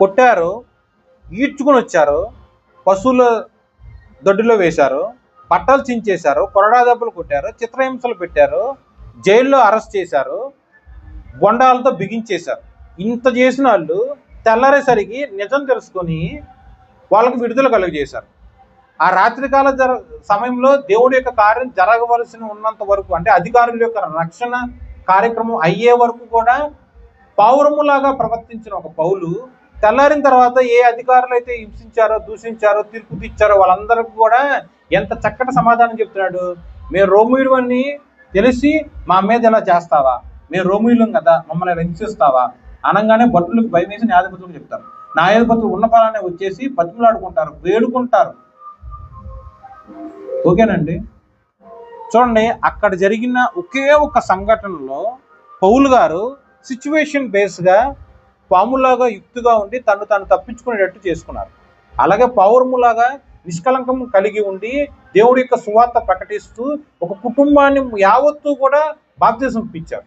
కొట్టారు ఈడ్చుకుని వచ్చారు పశువుల దొడ్డులో వేశారు బట్టలు చించేశారు కొరడా దెబ్బలు కొట్టారు చిత్రహింసలు పెట్టారు జైల్లో అరెస్ట్ చేశారు బొండాలతో బిగించేశారు. ఇంత చేసిన వాళ్ళు తెల్లారేసరికి నిజం తెలుసుకొని వాళ్ళకు విడుదల కలుగజేశారు. ఆ రాత్రికాల జర సమయంలో దేవుడి యొక్క కార్యం జరగవలసిన ఉన్నంత వరకు అంటే అధికారుల యొక్క రక్షణ కార్యక్రమం అయ్యే వరకు కూడా పౌరములాగా ప్రవర్తించిన ఒక పౌలు తెల్లారిన తర్వాత ఏ అధికారులు అయితే హింసించారో దూషించారో తీర్పు తెచ్చారో వాళ్ళందరికీ కూడా ఎంత చక్కటి సమాధానం చెప్తున్నాడు. మేము రోమియుడు అని తెలిసి మా మీద ఇలా చేస్తావా? మేము రోమిలం కదా మమ్మల్ని హింసిస్తావా? అనగానే భటులకు భయం వేసి న్యాయాధిపతులకు చెప్తారు. న్యాయాధిపతులు ఉన్న పాలనే వచ్చేసి బతుకులాడుకుంటారు వేడుకుంటారు. ఓకేనండి? చూడండి అక్కడ జరిగిన ఒకే ఒక సంఘటనలో పౌలు గారు సిచ్యువేషన్ బేస్గా పాములాగా యుక్తిగా ఉండి తను తను తప్పించుకునేటట్టు చేసుకున్నారు. అలాగే పౌరములాగా నిష్కలంకం కలిగి ఉండి దేవుడి యొక్క సువార్త ప్రకటిస్తూ ఒక కుటుంబాన్ని యావత్తు కూడా బాప్తిజం ఇప్పించారు.